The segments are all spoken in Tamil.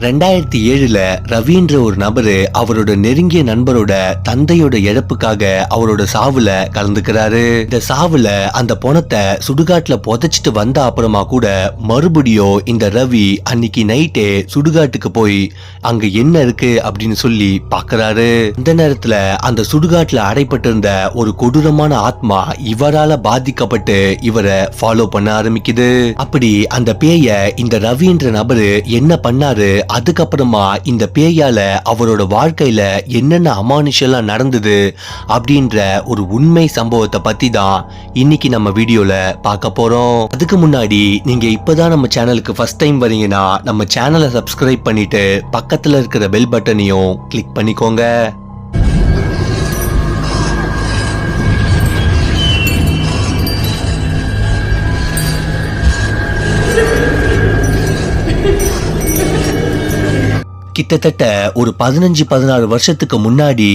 ரெண்டாயிரத்தி ஏழுல ரவின்ற ஒரு நபரு அவரோட நெருங்கிய நண்பரோட தந்தையோட இழப்புக்காக அவரோட சாவுல கலந்துக்கிறாரு. இந்த சாவுல அந்த பணத்தை சுடுகாட்டுல புதைச்சிட்டு வந்த அப்புறமா கூட மறுபடியும் இந்த ரவி அன்னைக்கு நைட்டே சுடுகாட்டுக்கு போய் அங்க என்ன இருக்கு அப்படின்னு சொல்லி பாக்குறாரு. இந்த நேரத்துல அந்த சுடுகாட்டுல அடைப்பட்டிருந்த ஒரு கொடூரமான ஆத்மா இவரால பாதிக்கப்பட்டு இவரை ஃபாலோ பண்ண ஆரம்பிக்குது. அப்படி அந்த பேய இந்த ரவின்ற நபரு என்ன பண்ணாரு அதுக்கப்புறமா இந்த பேயால அவரோட வாழ்க்கையில என்னென்ன அமானுஷெல்லாம் நடந்தது அப்படின்ற ஒரு உண்மை சம்பவத்தை பத்தி தான் இன்னைக்கு நம்ம வீடியோல பார்க்க போறோம். அதுக்கு முன்னாடி நீங்க இப்பதான் நம்ம சேனலுக்கு ஃபர்ஸ்ட் டைம் வரீங்கன்னா நம்ம சேனலை சப்ஸ்கிரைப் பண்ணிட்டு பக்கத்துல இருக்கிற பெல் பட்டனையும் கிளிக் பண்ணிக்கோங்க. கிட்டத்தட்ட ஒரு பதினஞ்சு பதினாறு வருஷத்துக்கு முன்னாடி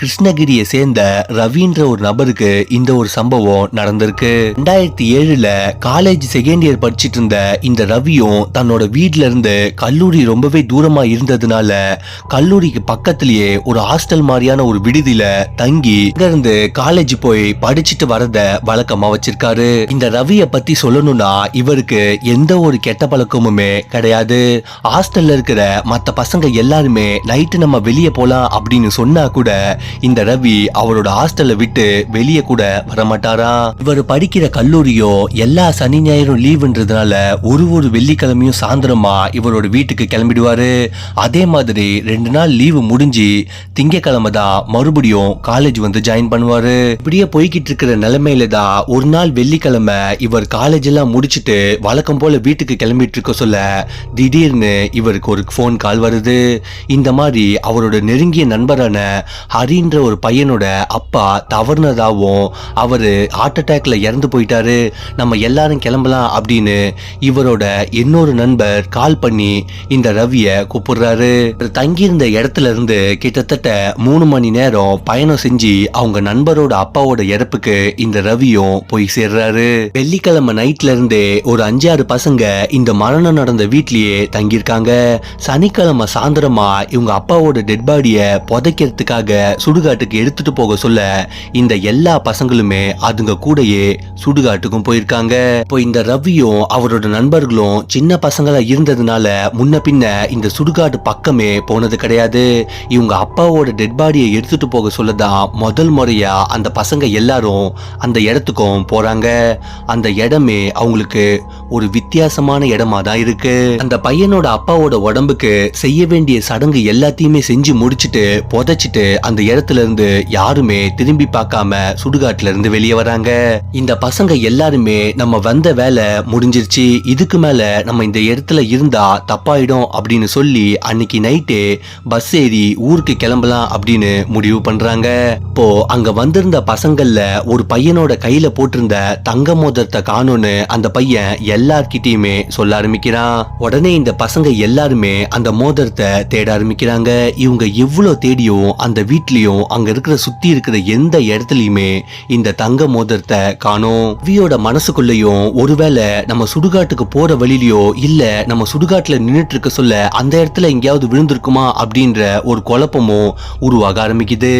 கிருஷ்ணகிரியை சேர்ந்த ரவின்ற ஒரு நபருக்கு இந்த ஒரு சம்பவம் நடந்திருக்கு. ரெண்டாயிரத்தி ஏழுல காலேஜ் செகண்ட் இயர் படிச்சிட்டு இருந்த இந்த ரவியும் தன்னோட வீட்ல இருந்து கல்லூரி ரொம்பவே தூரமா இருந்ததுனால கல்லூரிக்கு பக்கத்திலேயே ஒரு ஹாஸ்டல் மாதிரியான ஒரு விடுதியில தங்கி இங்க இருந்து காலேஜ் போய் படிச்சுட்டு வரத வழக்கமா வச்சிருக்காரு. இந்த ரவிய பத்தி சொல்லணும்னா இவருக்கு எந்த ஒரு கெட்ட பழக்கமுமே கிடையாது. ஹாஸ்டல்ல இருக்கிற மத்த பசங்க எல்லாருமே நைட்டு நம்ம வெளியே போலாம் அப்படின்னு சொன்னா கூட இந்த ரவி அவரோட ஹாஸ்டல்ல விட்டு வெளியே கூட வரமாட்டாரா? இவர் படிக்கிற கல்லூரியோ எல்லா சனி ஞாயிறும் லீவுன்றதுனால ஒரு ஒரு வெள்ளிக்கிழமையும் சாயந்தரமா இவரோட வீட்டுக்கு கிளம்பிடுவாரு. அதே மாதிரி ரெண்டு நாள் லீவு முடிஞ்சு திங்கக்கிழமை தான் மறுபடியும் காலேஜ் வந்து ஜாயின் பண்ணுவாரு. இப்படியே போய்கிட்டு இருக்கிற நிலைமையில தான் ஒரு நாள் வெள்ளிக்கிழமை இவர் காலேஜ் எல்லாம் முடிச்சிட்டு வழக்கம் போல வீட்டுக்கு கிளம்பிட்டு இருக்க சொல்ல திடீர்னு இவருக்கு ஒரு ஃபோன் கால் வருது. இந்த மாதிரி அவரோட நெருங்கிய நண்பரான ஹரின்ற ஒரு பையனோட அப்பா தவறுனதாகவும் அவர் ஹார்ட் அட்டாக்ல இறந்து போயிட்டாரு. நம்ம எல்லாரும் கிளம்பலாம் அப்படின்னு இவரோட இன்னொரு நண்பர் கால் பண்ணி இந்த ரவிய கூப்பிடுறாரு. தங்கியிருந்த இடத்துல இருந்து கிட்டத்தட்ட மூணு மணி நேரம் பயணம் செஞ்சு அவங்க நண்பரோட அப்பாவோட இறப்புக்கு இந்த ரவியும் போய் சேர்றாரு. வெள்ளிக்கிழமை நைட்ல இருந்தே ஒரு அஞ்சாறு பசங்க இந்த மரணம் நடந்த வீட்லயே தங்கியிருக்காங்க. சனிக்கிழமை இவங்க அப்பாவோட டெட் பாடியை புதைக்கிறதுக்காக சுடுகாட்டுக்கு எடுத்துட்டு போக சொல்ல இந்த எல்லா பசங்களுமே அதுங்க கூடயே சுடுகாட்டுக்கும் போயிருக்காங்க. இப்போ இந்த ரவியும் அவரோட நண்பர்களும் சின்ன பசங்களா இருந்ததுனால முன்ன பின்ன இந்த சுடுகாட்டு பக்கமே போனது கிடையாது. இவங்க அப்பாவோட டெட் பாடியை எடுத்துட்டு போக சொல்லதான் முதல் முறையா அந்த பசங்க எல்லாரும் அந்த இடத்துக்கும் போறாங்க. அந்த இடமே அவங்களுக்கு ஒரு வித்தியாசமான இடமா தான் இருக்கு. அந்த பையனோட அப்பாவோட உடம்புக்கு செய்ய வேண்டிய சடங்கு எல்லாத்தையுமே செஞ்சு முடிச்சிட்டு புதைச்சிட்டு அந்த இடத்துல இருந்து யாருமே திரும்பி பார்க்காம சுடுகாட்டுல இருந்து வெளியே வராங்க. இந்த பசங்க எல்லாருமே நம்ம வந்த வேலை முடிஞ்சிருச்சு. இதுக்கு மேல நம்ம இந்த இடத்துல இருந்தா தப்பாயிடும் அப்படின்னு சொல்லி அன்னைக்கு நைட்டே பஸ் ஏறி ஊருக்கு கிளம்பலாம் அப்படின்னு முடிவு பண்றாங்க. இப்போ அங்க வந்திருந்த பசங்கள்ல ஒரு பையனோட கையில போட்டிருந்த தங்க மோதிரத்தை காணோன்னு அந்த பையன் எல்லார்கிட்டயுமே சொல்ல ஆரம்பிக்கிறான். உடனே இந்த பசங்க எல்லாருமே அந்த மோதிரத்தை தேட ஆரம்பிக்கிறாங்க. இவங்க எவ்வளோ தேடியும் அந்த வீட்லேயும் அங்கே இருக்கிற சுற்றி இருக்கிற எந்த இடத்துலையுமே இந்த தங்க மோதிரத்தை காணோம். வியோட மனசுக்குள்ளேயும் ஒருவேளை நம்ம சுடுகாட்டுக்கு போகிற வழியிலையோ இல்லை நம்ம சுடுகாட்டில் நின்றுட்டு இருக்க சொல்ல அந்த இடத்துல எங்கேயாவது விழுந்திருக்குமா அப்படின்ற ஒரு குழப்பமும் உருவாக ஆரம்பிக்குது.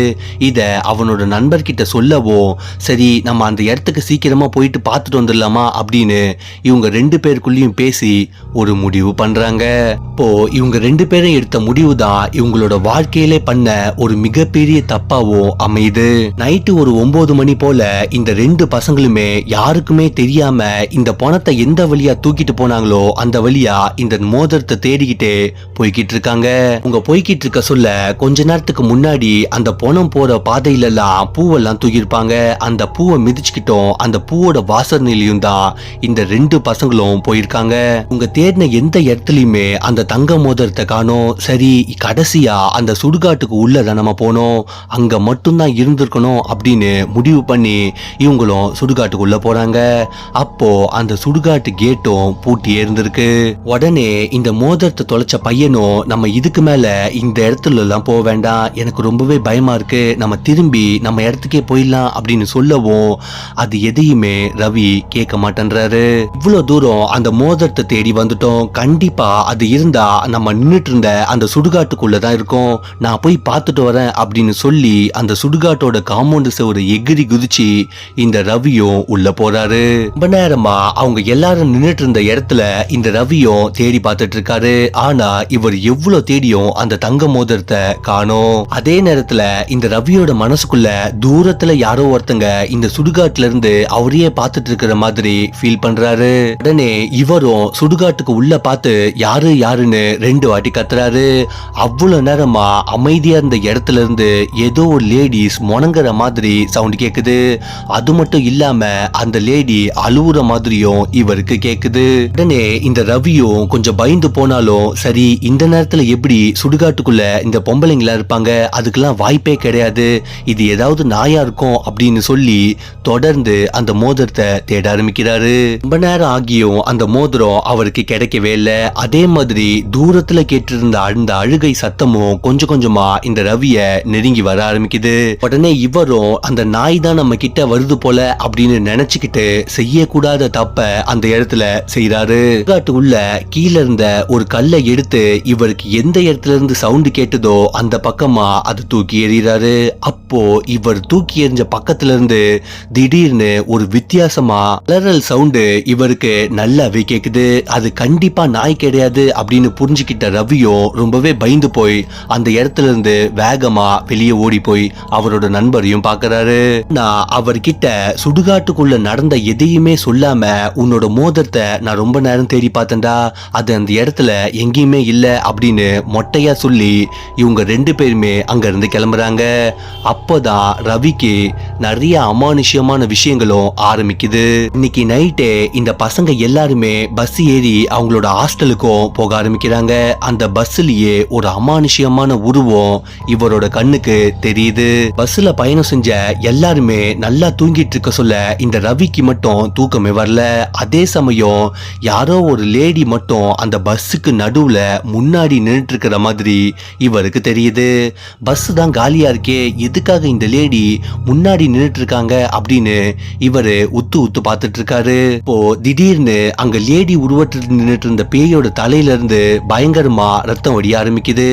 இதை அவனோட நண்பர்கிட்ட சொல்லவோ சரி நம்ம அந்த இடத்துக்கு சீக்கிரமாக போயிட்டு பார்த்துட்டு வந்துடலாமா அப்படின்னு இவங்க ரெண்டு பேருக்குள்ளேயும் பேசி ஒரு முடிவு பண்ணுறாங்க இப்போ இவங்க ரெண்டு பேரும் எடுத்த முடிவு தான் இவங்களோட வாழ்க்கையிலே பண்ண ஒரு மிகப்பெரிய தப்பாவும் அமையுது. நைட்டு ஒரு ஒன்பது மணி போல இந்த ரெண்டு பசங்களுமே யாருக்குமே தெரியாம இந்த பணத்தை எந்த வழியா தூக்கிட்டு போனாங்களோ அந்த வழியா இந்த மோதிரத்தை தேடிக்கிட்டே போய்கிட்டு இருக்காங்க உங்க போய்கிட்டு இருக்க சொல்ல கொஞ்ச நேரத்துக்கு முன்னாடி அந்த பணம் போற பாதையில எல்லாம் பூவெல்லாம் தூக்கியிருப்பாங்க. அந்த பூவை மிதிச்சுக்கிட்டோம் அந்த பூவோட வாசனையிலையும் தான் இந்த ரெண்டு பசங்களும் போயிருக்காங்க. உங்க தேடின எந்த இடத்துலயுமே அந்த தங்க மோதிரத்தை காணும். சரி கடைசியா அந்த சுடுகாட்டுக்கு உள்ளதான் நம்ம போனோம். அங்க மட்டும்தான் இருந்திருக்கணும் அப்படின்னு முடிவு பண்ணி இவங்களும் சுடுகாட்டுக்குள்ள போறாங்க. அப்போ அந்த சுடுகாட்டு கேட்டும் பூட்டி இருந்திருக்கு உடனே இந்த மோதிரத்தை தொலைச்ச பையனும் நம்ம இதுக்கு மேல இந்த இடத்துல எல்லாம் போக வேண்டாம். எனக்கு ரொம்பவே பயமா இருக்கு. நம்ம திரும்பி நம்ம இடத்துக்கே போயிடலாம் அப்படின்னு சொல்லவும் அது எதையுமே ரவி கேட்க மாட்டேன்றாரு. இவ்வளவு தூரம் அந்த மோதிரத்தை தேடி வந்துட்டோம். கண்டிப்பா அது இருந்தா நம்ம நின்றுட்டு இருந்த அந்த சுடுகாட்டுக்குள்ள தான் இருக்கும். நான் போய் பார்த்துட்டு வரேன் அப்படின்னு சொல்லி அந்த சுடுகாட்டோட காம்பவுண்டு செவரை எகிரி குதிச்சு இந்த ரவியும் உள்ள போறாரு. ரொம்ப நேரமா அவங்க எல்லாரும் நின்னுட்டு இருந்த இடத்துல இந்த ரவியும் தேடி பார்த்துட்டு இருக்காரு. ஆனா இவர் எவ்வளவு தேடியும் அந்த தங்க மோதிரத்தை காணோம். அதே நேரத்துல இந்த ரவியோட மனசுக்குள்ள தூரத்துல யாரோ ஒருத்தங்க இந்த சுடுகாட்டுல இருந்து அவரையே பார்த்துட்டு இருக்கிற மாதிரி ஃபீல் பண்றாரு. உடனே இவரும் சுடுகாட்டுக்கு உள்ள பார்த்து யாரு யாருன்னு ரெண்டு வாட்டி கத்துறாரு அவ்வளவு நேரமா அமைதியா இருந்த இடத்துல இருந்து ஏதோ ஒரு லேடிஸ் முணங்குற மாதிரி சவுண்ட் கேக்குது. அது மட்டும் இல்லாம அந்த லேடி அழுவுற மாதிரியும் இவருக்கு கேக்குது. உடனே இந்த ரவியும் கொஞ்சம் பயந்து போனாலும் சரி இந்த நேரத்துல எப்படி சுடுகாட்டுக்குள்ள இந்த பொம்பளைங்களா இருப்பாங்க? அதுக்கெல்லாம் வாய்ப்பே கிடையாது. இது ஏதாவது நாயா இருக்கும்? அப்படின்னு சொல்லி தொடர்ந்து அந்த மோதிரத்தை தேட ஆரம்பிக்கிறாரு. ரொம்ப நேரம் ஆகியும் அந்த மோதிரம் அவருக்கு கிடைக்கவே இல்லை. அதே மாதிரி தூரத்துல கேட்டிருந்த அந்த அழுகை சத்தமும் கொஞ்சம் கொஞ்சமா இந்த ரவிய நெருங்கி வர ஆரம்பிக்குது. உடனே இவரும் அந்த நாய் தான் நம்ம கிட்ட வருது போல அப்படின்னு நினைச்சுக்கிட்டு செய்யக்கூடாத தப்ப அந்த இடத்துல செய்யறாரு காட்டு உள்ள கீழ இருந்த ஒரு கல்லை எடுத்து இவருக்கு எந்த இடத்துல இருந்து சவுண்ட் கேட்டதோ அந்த பக்கமா அது தூக்கி எறிகிறாரு அப்போ இவர் தூக்கி எறிஞ்ச பக்கத்துல இருந்து திடீர்னு ஒரு வித்தியாசமா அலறல் சவுண்டு இவருக்கு நல்லாவே கேக்குது. அது கண்டிப்பா நாய் கிடையாது அப்படின்னு புரிஞ்சுக்கிட்ட ரவியும் ரொம்பவே பயந்து போய் அந்த இடத்துல இருந்து வேகமா வெளியே ஓடி போய் அவரோட நண்பரையும் பாக்குறாரு நான் அவர்கிட்ட சுடுகாட்டுக்குள்ள நடந்த எதையுமே சொல்லாம உன்னோட மோதிரத்தை நான் ரொம்ப நேரம் தேடி பார்த்தேன்டா. அது அந்த இடத்துல எங்கேயுமே இல்ல அப்படின்னு மொட்டையா சொல்லி இவங்க ரெண்டு பேருமே அங்க இருந்து கிளம்புறாங்க. அப்போதான் ரவிக்கு நிறைய அமானுஷ்யமான விஷயங்களும் ஆரம்பிக்குது. இன்னைக்கு நைட்டே இந்த பசங்க எல்லாருமே பஸ் ஏறி அவங்களோட ஹாஸ்டலுக்கும் போக ஆரம்பிக்கிறாங்க. அந்த பஸ்லயே ஒரு அமானுஷ்யமான உருவம் இவரோட கண்ணுக்கு தெரியுது. பஸ்ல பயணம் செஞ்ச எல்லாருமே நல்லா தூங்கிட்டு இருக்க சொல்ல இந்த ரவிக்கு மட்டும் தூக்கமே வரல. அதே சமயம் யாரோ ஒரு லேடி மட்டும் அந்த பஸ்ஸுக்கு நடுவுல முன்னாடி நின்றுட்டு இருக்கிற மாதிரி இவருக்கு தெரியுது. பஸ் தான் காலியா இருக்கே எதுக்காக இந்த லேடி முன்னாடி நின்றுட்டு இருக்காங்க அப்படின்னு இவரு உத்து உத்து பார்த்துட்டு இருக்காரு இப்போ திடீர்னு அங்க லேடி உருவத்தில் நின்றுட்டு இருந்த பேயோட தலையில இருந்து பயங்கரமா ரத்தம் வடிய ஆரம்பிக்குது.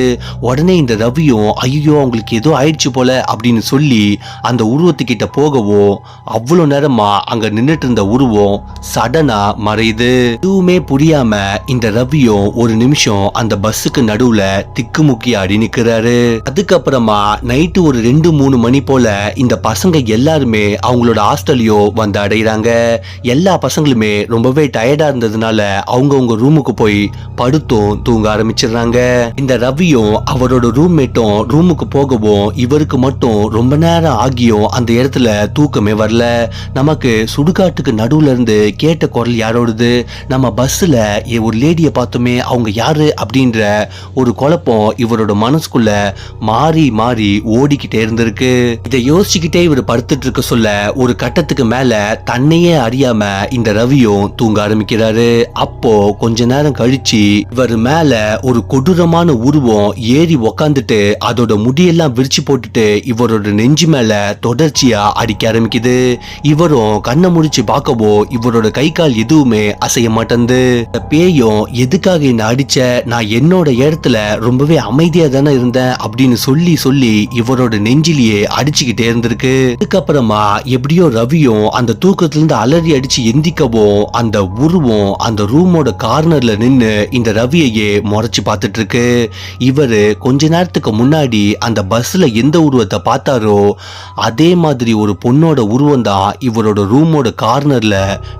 உடனே இந்த ரவியும் ஐயோ அவங்களுக்கு ஏதோ ஆயிடுச்சு போல அப்படின்னு சொல்லி அந்த உருவத்துக்கிட்ட போகவும் அவ்வளவு நேரமா அங்க நின்னுட்டு இருந்த உருவம் சடனா மறையுது. எதுவுமே புரியாம இந்த ரவியும் ஒரு நிமிஷம் அந்த பஸ்ஸுக்கு நடுவுல திக்குமுக்கி ஆடி நிக்கிறாரு. அதுக்கப்புறமா நைட்டு ஒரு ரெண்டு மூணு மணி போல இந்த பசங்க எல்லாருமே அவங்களோட ஹாஸ்டல்லையோ வந்து அடையிறாங்க. எல்லா பசங்களுமே ரொம்பவே டயர்டா இருந்ததுனால அவங்கவுங்க ரூமுக்கு போய் படுத்தும் தூங்க ஆரம்பிச்சிடுறாங்க. இந்த ரவியும் அவரோட ரூம்மேட்டும் ரூமுக்கு போகவும் இவருக்கு மட்டும் ரொம்ப நேரம் ஆகியும் அந்த இடத்துல தூக்கமே வரல. நமக்கு சுடுகாட்டுக்கு நடுவுல இருந்து கேட்ட குரல் யாரோடது? நம்ம பஸ்ல ஒரு லேடியை பார்த்தோமே அவங்க யாரு? அப்படின்ற ஒரு குழப்பம் இவரோட மனசுக்குள்ள மாறி மாறி ஓடிக்கிட்டே இருந்திருக்கு. இதை யோசிச்சுக்கிட்டே இவர் படுத்துட்டு இருக்க சொல்ல ஒரு கட்டத்துக்கு மேல தன்னையே அறியாம இந்த ரவியும் தூங்க ஆரம்பிக்கிறாரு. அப்போ கொஞ்ச நேரம் கழிச்சு இவர் மேல ஒரு கொடூரமான உருவம் ஏறி உக்காந்துட்டு அதோட முடியெல்லாம் விரிச்சு போட்டுட்டு இவரோட நெஞ்சு மேல தொடர்ச்சியா அடிக்க ஆரம்பிக்குது. இவரும் கண்ணை முடிச்சு பார்க்கவோ இவரோட கை கால் எதுவுமே அசைய மாட்டேங்குது பேயும் எதுக்காக என்ன அடிச்ச? நான் என்னோட இடத்துல ரொம்பவே அமைதியா தானே இருந்தேன் அப்படின்னு சொல்லி சொல்லி இவரோட நெஞ்சிலேயே அடிச்சுக்கிட்டே இருந்திருக்கு. அதுக்கப்புறமா எப்படியோ ரவியும் அந்த தூக்கத்துல இருந்து அலறி அடிச்சு எந்திக்கவும் அந்த உருவம் அந்த ரூமோட கார்னர்ல நின்னு இந்த ரவியையே முறைச்சு பார்த்துட்டு இருக்கு இவரு கொஞ்ச நேரத்துக்கு முன்னாடி அந்த பஸ்ல எந்த உருவத்தை பார்த்தாரோ அதே மாதிரி ஒரு பொண்ணோட உருவம் தான் இவரோட ரூமோட கார்னர்ல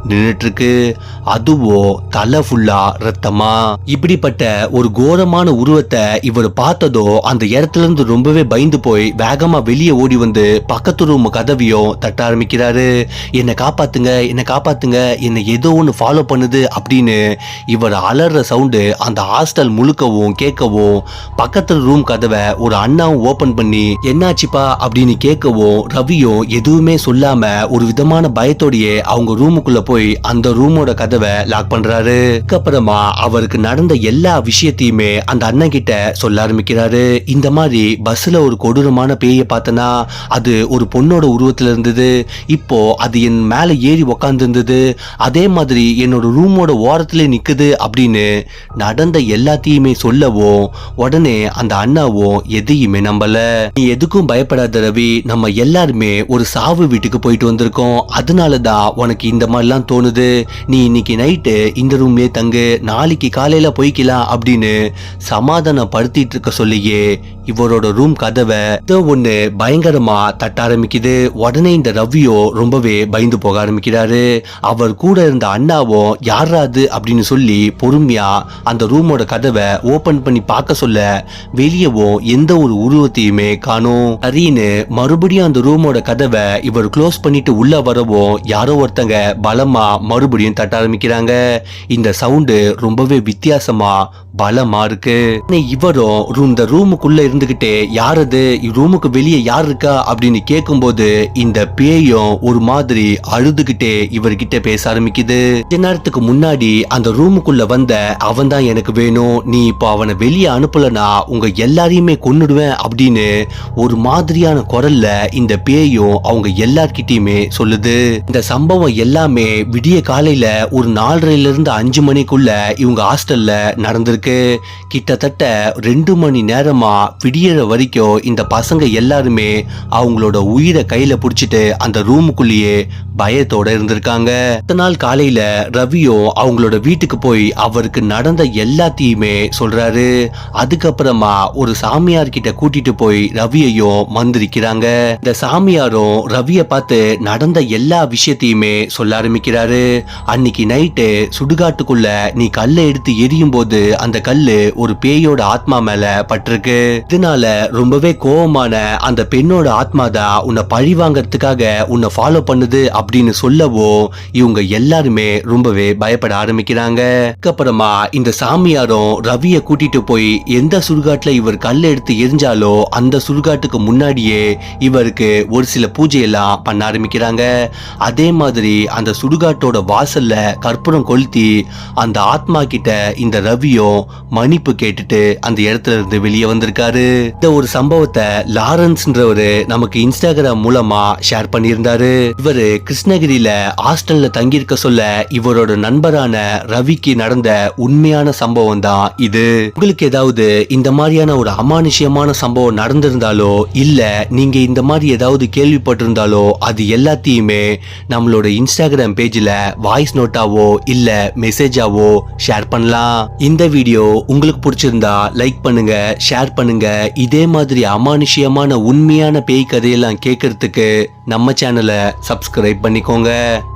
நின்னுட்டு இருக்கு அதுவோ தலை ஃபுல்லா ரத்தமா? இப்படிப்பட்ட ஒரு கோரமான உருவத்தை இவர் பார்த்ததோ அந்த இடத்துல இருந்து ரொம்பவே பயந்து போய் வேகமா வெளியே ஓடி வந்து பக்கத்து ரூம் கதவியும் தட்ட ஆரம்பிக்கிறாரு. என்னை காப்பாத்துங்க என்னை காப்பாத்துங்க என்னை ஏதோ ஒன்று ஃபாலோ பண்ணுது அப்படின்னு இவர் அலற சவுண்டு அந்த ஹாஸ்டல் முழுக்கவும் கேட்கவும் பக்கத்து ரூம் கதவை ஒரு அண்ணாவும் ஓபன் பண்ணி என்னாச்சுப்பா? அப்படின்னு கேட்கவும் ரவியும் எதுவுமே சொல்லாம ஒரு விதமான பயத்தோடையே அவங்க ரூமுக்குள்ள போய் அந்த ரூமோட கதவை லாக் பண்றாரு. அதுக்கப்புறமா அவருக்கு நடந்த எல்லா விஷயத்தையுமே அந்த அண்ணன் கிட்ட சொல்ல ஆரம்பிக்கிறாரு. இந்த மாதிரி பஸ்ல ஒரு கொடூரமான பேயை பார்த்தனா அது ஒரு பொண்ணோட உருவத்துல இருந்தது. இப்போ அது என் மேல ஏறி உக்காந்து இருந்தது. அதே மாதிரி என்னோட ரூமோட ஓரத்திலே நிக்குது அப்படின்னு நடந்த எல்லாத்தையுமே சொல்லவும் உடனே அந்த அண்ணாவும் எதையுமே நம்பல. நீ எதுக்கும் பயப்படாத ரவி நம்ம எல்லாருமே ஒரு சாவு வீட்டுக்கு போயிட்டு வந்திருக்கோம். அதனால தான் உனக்கு இந்த மாதிரிலாம் தோணுது. நீ இன்னைக்கு நைட்டு இந்த ரூம்லயே தங்கு நாளைக்கு காலையில போய்க்கலாம் அப்படின்னு சமாதானப்படுத்திட்டு இருக்க சொல்லியே இவரோட ரூம் கதவை ஒண்ணு பயங்கரமா தட்ட ஆரம்பிக்குது. உடனே இந்த ரவியோ ரொம்பவே பயந்து போக ஆரம்பிக்கிறாரு. அவர் கூட இருந்த அண்ணாவும் யாராது அப்படின்னு சொல்லி பொறுமையா அந்த ரூமோட கதவை ஓபன் பண்ணி பார்க்க சொல்ல வெளியவும் எந்த ஒரு உருவத்தையுமே காணும். சரின்னு மறுபடியும் அந்த ரூமோட கதவை இவர் க்ளோஸ் பண்ணிட்டு உள்ள வரவும் யாரோ ஒருத்தங்க பலமா மறுபடியும் தட்ட ஆரம்பிக்கிறாங்க. இந்த சவுண்டு ரொம்பவே வித்தியாசமா பலமா இருக்கு. இவரும் இந்த ரூமுக்குள்ள இருந்துகிட்டே யாரது ரூமுக்கு வெளியே யார் இருக்கா? அப்படின்னு கேட்கும்போது இந்த பேயும் ஒரு மாதிரி அழுதுகிட்டே இவர்கிட்ட பேச ஆரம்பிக்குது. கொஞ்ச நேரத்துக்கு முன்னாடி அந்த ரூமுக்குள்ள வந்த அவன் தான் எனக்கு வேணும். நீ இப்போ அவனை வெளியே அனுப்பலனா உங்க எல்லாரையுமே கொன்னுடுவேன் அப்படின்னு ஒரு மாதிரியான குரல்ல இந்த பேயும் அவங்க எல்லார்கிட்டயுமே சொல்லுது. இந்த சம்பவம் எல்லாமே விடிய காலையில ஒரு நாலரைல இருந்து அஞ்சு மணிக்குள்ள இவங்க ஹாஸ்டல்ல நடந்திருக்கு. கிட்டத்தட்ட ரெண்டு மணி நேரமா விடியற வரைக்கும் இந்த பசங்க எல்லாருமே அவங்களோட உயிரை கையில புடிச்சிட்டு அந்த ரூமுக்குள்ளேயே பயத்தோட இருந்திருக்காங்க. அடுத்த நாள் காலையில ரவியும் அவங்களோட வீட்டுக்கு போய் அவருக்கு நடந்த எல்லாத்தையுமே சொல்றாரு. அதுக்கப்புறமா ஒரு சாமியார் கிட்ட கூட்டிட்டு போய் ரவியையும் மந்திரிக்கிறாங்க. இந்த சாமியாரும் ரவிய பார்த்து நடந்த எல்லா விஷயத்தையுமே சொல்ல ஆரம்பிக்கிறாரு. அன்னைக்கு நைட்டு சுடுகாட்டுக்குள்ள நீ கல்லை எடுத்து எரியும் போது அந்த கல்லு ஒரு பேயோட ஆத்மா மேல பட்டிருக்கு. இதனால ரொம்பவே கோவமான அந்த பெண்ணோட ஆத்மா தான் உன்னை பழி வாங்கறதுக்காக உன்னை ஃபாலோ பண்ணுது அப்படின்னு சொல்லவோ இவங்க எல்லாருமே ரொம்பவே பயப்பட ஆரம்பிக்கிறாங்க. அதுக்கப்புறமா இந்த சாமியாரும் ரவிய கூட்டிட்டு போய் எந்த சுடுகாட்டுல இவர் கல் எடுத்து எரிஞ்சாலோ அந்த சுடுகாட்டுக்கு முன்னாடியே இவருக்கு ஒரு சில பூஜையெல்லாம் பண்ண ஆரம்பிக்கிறாங்க. அதே மாதிரி அந்த சுடுகாட்டோட வாசல்ல கற்பூரம் கொளுத்தி அந்த ஆத்மா கிட்ட இந்த ரவியும் மன்னிப்பு கேட்டுட்டு அந்த இடத்துல இருந்து வெளியே வந்திருக்காரு. இந்த ஒரு சம்பவத்தை லாரன்ஸ்ன்றவரு நமக்கு இன்ஸ்டாகிராம் மூலமா ஷேர் பண்ணியிருந்தாரு. இவரு கிருஷ்ணகிரியில ஹாஸ்டல்ல தங்கியிருக்க சொல்ல இவரோட நண்பரான ரவிக்கு நடந்த உண்மையான சம்பவம் தான் இது. உங்களுக்கு ஏதாவது இந்த மாதிரியான ஒரு அமானுஷ்யமான சம்பவம் நடந்திருந்தாலோ இல்ல நீங்க இந்த மாதிரி ஏதாவது கேள்விப்பட்டிருந்தாலோ அது எல்லாத்தையுமே நம்மளோட இன்ஸ்டாகிராம் பேஜ்ல வாய்ஸ் நோட்டாவோ இல்ல மெசேஜாவோ ஷேர் பண்ணலாம். இந்த வீடியோ உங்களுக்கு பிடிச்சிருந்தா லைக் பண்ணுங்க ஷேர் பண்ணுங்க. இதே மாதிரி அமானுஷ்யமான உண்மையான பேய் கதையெல்லாம் கேட்கறதுக்கு நம்ம சேனலை சப்ஸ்கிரைப் பண்ணிக்கோங்க.